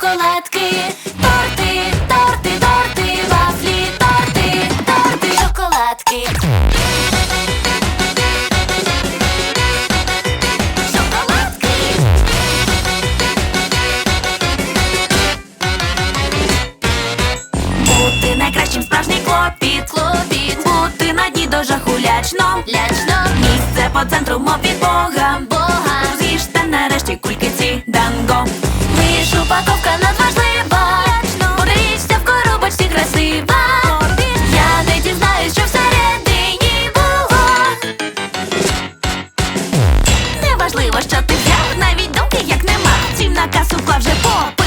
шоколадки, торти, торти, торти, вафлі, торти, торти, шоколадки. Шоколадки. Бути найкращим справжній клопіт, клопіт, бути на дні до жаху лячно, лячно, місце по центру, мов від Бога, Бога, Упаковка надважлива Річця в коробочці красива. Я не дізнаюсь, що всередині було. Неважливо, що ти взяв, навіть думки як нема. Цінна на касу вже поп